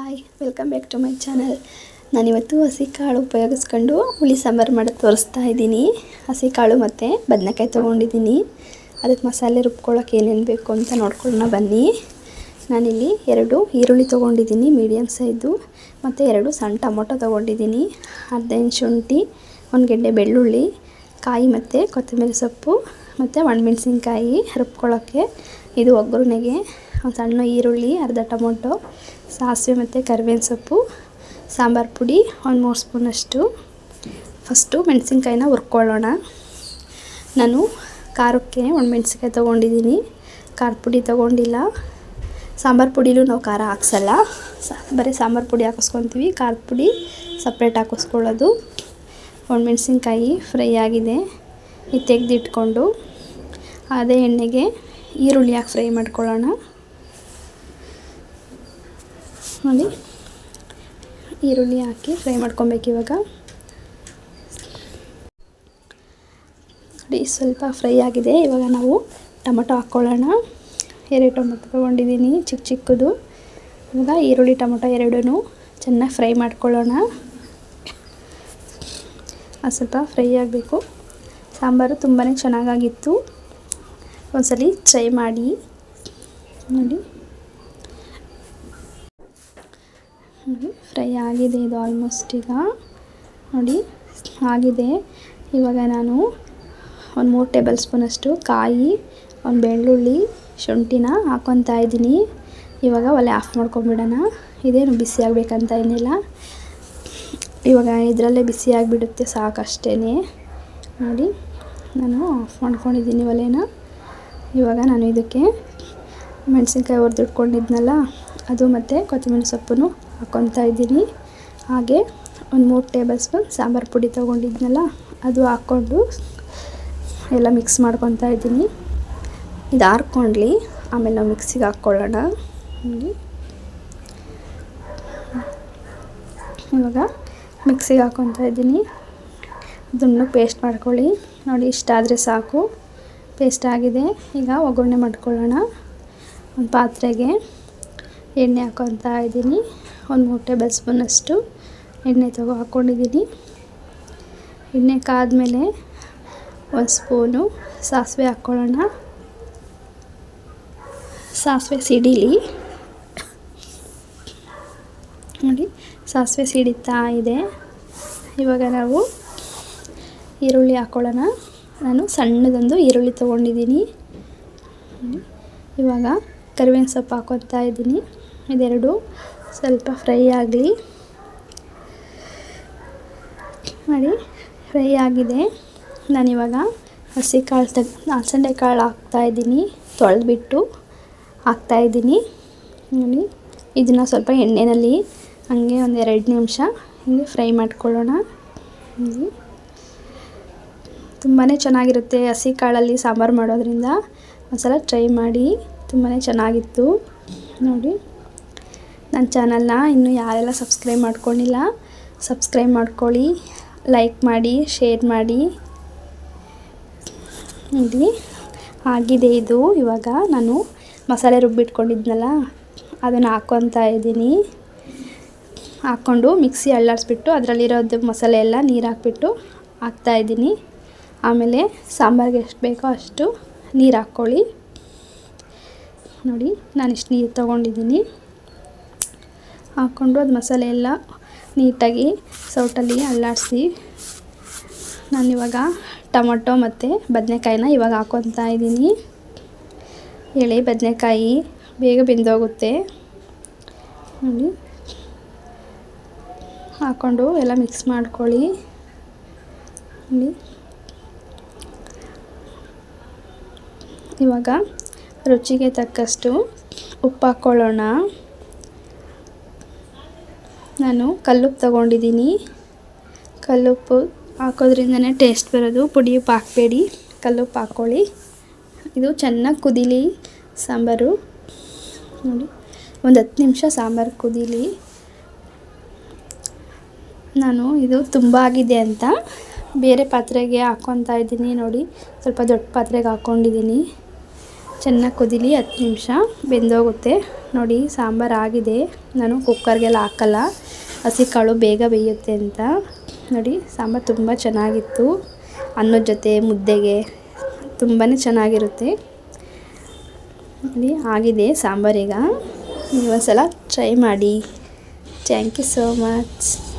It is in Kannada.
Hi welcome back to my channel ನಾನಿವತ್ತು ಹಸಿ ಕಾಳು ಉಪಯೋಗಿಸ್ಕೊಂಡು ಹುಳಿ ಸಾಂಬಾರು ಮಾಡೋದು ತೋರಿಸ್ತಾ ಇದ್ದೀನಿ. ಹಸಿ ಕಾಳು ಮತ್ತು ಬದನೆಕಾಯಿ ತೊಗೊಂಡಿದ್ದೀನಿ. ಅದಕ್ಕೆ ಮಸಾಲೆ ರುಬ್ಕೊಳ್ಳೋಕೆ ಏನೇನು ಬೇಕು ಅಂತ ನೋಡ್ಕೊಳ್ಳೋಣ ಬನ್ನಿ. ನಾನಿಲ್ಲಿ ಎರಡು ಈರುಳ್ಳಿ ತೊಗೊಂಡಿದ್ದೀನಿ ಮೀಡಿಯಮ್ ಸೈಜು ಮತ್ತು ಎರಡು ಸಣ್ಣ ಟೊಮೊಟೊ ತೊಗೊಂಡಿದ್ದೀನಿ. ಅರ್ಧ ಇಂಚ್ ಶುಂಠಿ, ಒಂದು ಗೆಡ್ಡೆ ಬೆಳ್ಳುಳ್ಳಿ, ಕಾಯಿ ಮತ್ತು ಕೊತ್ತಂಬರಿ ಸೊಪ್ಪು, ಮತ್ತು ಒಣಮೆಣಸಿನ್ಕಾಯಿ ರುಬ್ಕೊಳ್ಳೋಕ್ಕೆ ಇದು ಒಗ್ಗರಣೆಗೆ ಒಂದು ಸಣ್ಣ ಈರುಳ್ಳಿ, ಅರ್ಧ ಟೊಮೊಟೊ ಸಾಸಿವೆ ಮತ್ತು ಕರಿಬೇವಿನ ಸೊಪ್ಪು, ಸಾಂಬಾರು ಪುಡಿ, ಒಂದು ಮೂರು ಸ್ಪೂನಷ್ಟು ಫಸ್ಟು ಮೆಣಸಿನ್ಕಾಯಿನ ಹುರ್ಕೊಳ್ಳೋಣ. ನಾನು ಖಾರಕ್ಕೆ ಒಣಮೆಣ್ಸಿನ್ಕಾಯಿ ತೊಗೊಂಡಿದ್ದೀನಿ ಖಾರದ ಪುಡಿ ತೊಗೊಂಡಿಲ್ಲ. ಸಾಂಬಾರು ಪುಡಿಲೂ ನಾವು ಖಾರ ಹಾಕ್ಸಲ್ಲ. ಬರೀ ಸಾಂಬಾರು ಪುಡಿ ಹಾಕಿಸ್ಕೊತೀವಿ. ಖಾರದ ಪುಡಿ ಸಪ್ರೇಟ್ ಹಾಕಿಸ್ಕೊಳ್ಳೋದು. ಒಣಮೆಣ್ಸಿನ್ಕಾಯಿ ಫ್ರೈ ಆಗಿದೆ. ಇದು ತೆಗೆದಿಟ್ಕೊಂಡು, ಅದೇ ಎಣ್ಣೆಗೆ ಈರುಳ್ಳಿ ಹಾಕಿ ಫ್ರೈ ಮಾಡ್ಕೊಳ್ಳೋಣ. ನೋಡಿ. ಈರುಳ್ಳಿ ಹಾಕಿ ಫ್ರೈ ಮಾಡ್ಕೊಬೇಕು ಇವಾಗ. ನೋಡಿ, ಸ್ವಲ್ಪ ಫ್ರೈ ಆಗಿದೆ. ಇವಾಗ ನಾವು ಟೊಮೊಟೊ ಹಾಕ್ಕೊಳ್ಳೋಣ. ಎರಡು ಟೊಮೊಟೊ ತೊಗೊಂಡಿದ್ದೀನಿ, ಚಿಕ್ಕ ಚಿಕ್ಕದು. ಇವಾಗ ಈರುಳ್ಳಿ, ಟೊಮೊಟೊ ಎರಡೂ ಚೆನ್ನಾಗಿ ಫ್ರೈ ಮಾಡ್ಕೊಳ್ಳೋಣ. ಅದು ಸ್ವಲ್ಪ ಫ್ರೈ ಆಗಬೇಕು. ಸಾಂಬಾರು ತುಂಬಾ ಚೆನ್ನಾಗಾಗಿತ್ತು. ಒಂದ್ಸಲಿ ಟ್ರೈ ಮಾಡಿ. ನೋಡಿ ನೋಡಿ ಫ್ರೈ ಆಗಿದೆ ಇದು ಆಲ್ಮೋಸ್ಟ್ ಈಗ. ನೋಡಿ, ಆಗಿದೆ. ಇವಾಗ ನಾನು ಒಂದು ಮೂರು ಟೇಬಲ್ ಸ್ಪೂನಷ್ಟು ಕಾಯಿ, ಒಂದು ಬೆಳ್ಳುಳ್ಳಿ, ಶುಂಠಿನ ಹಾಕ್ಕೊತಾ ಇದ್ದೀನಿ. ಇವಾಗ ಒಲೆ ಆಫ್ ಮಾಡ್ಕೊಂಬಿಡೋಣ ಇದೇನು ಬಿಸಿ ಆಗಬೇಕಂತ ಏನಿಲ್ಲ. ಇವಾಗ ಇದರಲ್ಲೇ ಬಿಸಿ ಆಗಿಬಿಡುತ್ತೆ ಸಾಕಷ್ಟೇ ನೋಡಿ, ನಾನು ಆಫ್ ಮಾಡ್ಕೊಂಡಿದ್ದೀನಿ ಒಲೆನ. ಇವಾಗ ನಾನು ಇದಕ್ಕೆ ಮೆಣಸಿನ್ಕಾಯಿ ಹುರಿದಿಟ್ಕೊಂಡಿದ್ನಲ್ಲ ಅದು ಮತ್ತು ಕೊತ್ತಂಬರಿ ಸೊಪ್ಪನ್ನು ಹಾಕ್ಕೊತಾ ಇದ್ದೀನಿ. ಹಾಗೆ ಒಂದು ಮೂರು ಟೇಬಲ್ ಸ್ಪೂನ್ ಸಾಂಬಾರು ಪುಡಿ ತೊಗೊಂಡಿದ್ನಲ್ಲ, ಅದು ಹಾಕ್ಕೊಂಡು ಎಲ್ಲ ಮಿಕ್ಸ್ ಮಾಡ್ಕೊತಾ ಇದ್ದೀನಿ. ಇದು ಹಾರ್ಕೊಂಡ್ಲಿ ಆಮೇಲೆ ನಾವು ಮಿಕ್ಸಿಗೆ ಹಾಕ್ಕೊಳ್ಳೋಣ. ಇವಾಗ ಮಿಕ್ಸಿಗೆ ಹಾಕ್ಕೊತಾ ಇದ್ದೀನಿ. ಅದನ್ನು ಪೇಸ್ಟ್ ಮಾಡ್ಕೊಳ್ಳಿ. ನೋಡಿ, ಇಷ್ಟ ಆದರೆ ಸಾಕು. ಪೇಸ್ಟ್ ಆಗಿದೆ. ಈಗ ಒಗ್ಗರಣೆ ಮಾಡ್ಕೊಳ್ಳೋಣ. ಒಂದು ಪಾತ್ರೆಗೆ. ಎಣ್ಣೆ ಹಾಕ್ಕೊತಾ ಇದ್ದೀನಿ. ಒಂದು ಮೂರು ಟೇಬಲ್ ಸ್ಪೂನಷ್ಟು ಎಣ್ಣೆ ತಗೋ ಹಾಕ್ಕೊಂಡಿದ್ದೀನಿ ಎಣ್ಣೆ ಕಾದ್ಮೇಲೆ ಒಂದು ಸ್ಪೂನು ಸಾಸಿವೆ ಹಾಕ್ಕೊಳ್ಳೋಣ. ಸಾಸಿವೆ ಸಿಡಿಲಿ. ನೋಡಿ, ಸಾಸಿವೆ ಸಿಡಿತಾ ಇದೆ. ಇವಾಗ ನಾವು ಈರುಳ್ಳಿ ಹಾಕ್ಕೊಳ್ಳೋಣ. ನಾನು ಸಣ್ಣದೊಂದು ಈರುಳ್ಳಿ ತೊಗೊಂಡಿದ್ದೀನಿ. ಇವಾಗ ಕರಿಬೇವಿನ ಸೊಪ್ಪು ಹಾಕ್ಕೊತಾ ಇದ್ದೀನಿ. ಇದೆರಡು. ಸ್ವಲ್ಪ ಫ್ರೈ ಆಗಲಿ. ನೋಡಿ, ಫ್ರೈ ಆಗಿದೆ. ನಾನಿವಾಗ ಹಸಿ ಕಾಳು ತೆಗ್ ಅಲಸಂದೆ ಕಾಳು ಹಾಕ್ತಾಯಿದ್ದೀನಿ ತೊಳೆದ್ಬಿಟ್ಟು ಹಾಕ್ತಾಯಿದ್ದೀನಿ ನೋಡಿ, ಇದನ್ನು ಸ್ವಲ್ಪ ಎಣ್ಣೆಯಲ್ಲಿ ಹಾಗೆ ಒಂದು ಎರಡು ನಿಮಿಷ ಹಿಂಗೆ ಫ್ರೈ ಮಾಡ್ಕೊಳ್ಳೋಣ. ತುಂಬಾ ಚೆನ್ನಾಗಿರುತ್ತೆ ಹಸಿ ಕಾಳಲ್ಲಿ ಸಾಂಬಾರು ಮಾಡೋದ್ರಿಂದ. ಒಂದ್ಸಲ ಟ್ರೈ ಮಾಡಿ. ತುಂಬಾ ಚೆನ್ನಾಗಿತ್ತು. ನೋಡಿ. ನನ್ನ ಚಾನಲ್ನ ಇನ್ನೂ ಯಾರೆಲ್ಲ ಸಬ್ಸ್ಕ್ರೈಬ್ ಮಾಡ್ಕೊಂಡಿಲ್ಲ, ಸಬ್ಸ್ಕ್ರೈಬ್ ಮಾಡ್ಕೊಳ್ಳಿ, ಲೈಕ್ ಮಾಡಿ, ಶೇರ್ ಮಾಡಿ. ನೋಡಿ ಆಗಿದೆ ಇದು. ಇವಾಗ ನಾನು ಮಸಾಲೆ ರುಬ್ಬಿಟ್ಕೊಂಡಿದ್ನಲ್ಲ ಅದನ್ನು ಹಾಕ್ಕೊತಾ ಇದ್ದೀನಿ. ಹಾಕ್ಕೊಂಡು ಮಿಕ್ಸಿ ಅಳ್ಳಾಡಿಸ್ಬಿಟ್ಟು ಅದರಲ್ಲಿರೋದು ಮಸಾಲೆ ಎಲ್ಲ ನೀರು ಹಾಕ್ಬಿಟ್ಟು ಹಾಕ್ತಾಯಿದ್ದೀನಿ ಆಮೇಲೆ ಸಾಂಬಾರಿಗೆ ಎಷ್ಟು ಬೇಕೋ ಅಷ್ಟು ನೀರು ಹಾಕ್ಕೊಳ್ಳಿ. ನೋಡಿ ನಾನು ಇಷ್ಟು ನೀರು ತೊಗೊಂಡಿದ್ದೀನಿ. ಹಾಕ್ಕೊಂಡು ಅದು ಮಸಾಲೆ ಎಲ್ಲ ನೀಟಾಗಿ ಸೌಟಲ್ಲಿ ಅಲ್ಲಾಡಿಸಿ ನಾನಿವಾಗ ಟೊಮೊಟೊ ಮತ್ತು ಬದನೆಕಾಯಿನ ಇವಾಗ ಹಾಕೊತಾ ಇದ್ದೀನಿ. ಎಳೆ, ಬದನೆಕಾಯಿ ಬೇಗ ಬೆಂದೋಗುತ್ತೆ. ನೋಡಿ. ಹಾಕ್ಕೊಂಡು ಎಲ್ಲ ಮಿಕ್ಸ್ ಮಾಡ್ಕೊಳ್ಳಿ. ನೋಡಿ. ಇವಾಗ ರುಚಿಗೆ ತಕ್ಕಷ್ಟು ಉಪ್ಪು ಹಾಕ್ಕೊಳ್ಳೋಣ. ನಾನು ಕಲ್ಲುಪ್ಪು ತಗೊಂಡಿದ್ದೀನಿ. ಕಲ್ಲುಪ್ಪು ಹಾಕೋದ್ರಿಂದನೇ ಟೇಸ್ಟ್ ಬರೋದು. ಪುಡಿ ಉಪ್ಪು ಹಾಕಬೇಡಿ. ಕಲ್ಲುಪ್ಪು ಹಾಕ್ಕೊಳ್ಳಿ. ಇದು ಚೆನ್ನಾಗಿ ಕುದೀಲಿ ಸಾಂಬಾರು. ನೋಡಿ, ಒಂದು ಹತ್ತು ನಿಮಿಷ ಸಾಂಬಾರು ಕುದೀಲಿ. ನಾನು ಇದು ತುಂಬ ಆಗಿದೆ ಅಂತ ಬೇರೆ ಪಾತ್ರೆಗೆ ಹಾಕ್ಕೊತಾ ಇದ್ದೀನಿ. ನೋಡಿ, ಸ್ವಲ್ಪ ದೊಡ್ಡ ಪಾತ್ರೆಗೆ ಹಾಕ್ಕೊಂಡಿದ್ದೀನಿ ಚೆನ್ನಾಗಿ ಕುದೀಲಿ, ಹತ್ತು ನಿಮಿಷ ಬೆಂದೋಗುತ್ತೆ. ನೋಡಿ, ಸಾಂಬಾರು ಆಗಿದೆ. ನಾನು ಕುಕ್ಕರ್ಗೆಲ್ಲ ಹಾಕಲ್ಲ. ಹಸಿ ಕಾಳು ಬೇಗ ಬೇಯುತ್ತೆ ಅಂತ. ನೋಡಿ, ಸಾಂಬಾರು ತುಂಬ ಚೆನ್ನಾಗಿತ್ತು. ಅನ್ನದ ಜೊತೆ, ಮುದ್ದೆಗೆ ತುಂಬಾ ಚೆನ್ನಾಗಿರುತ್ತೆ. ನೋಡಿ, ಆಗಿದೆ ಸಾಂಬಾರೀಗ ನೀವು ಒಂದ್ಸಲ ಟ್ರೈ ಮಾಡಿ. Thank you so much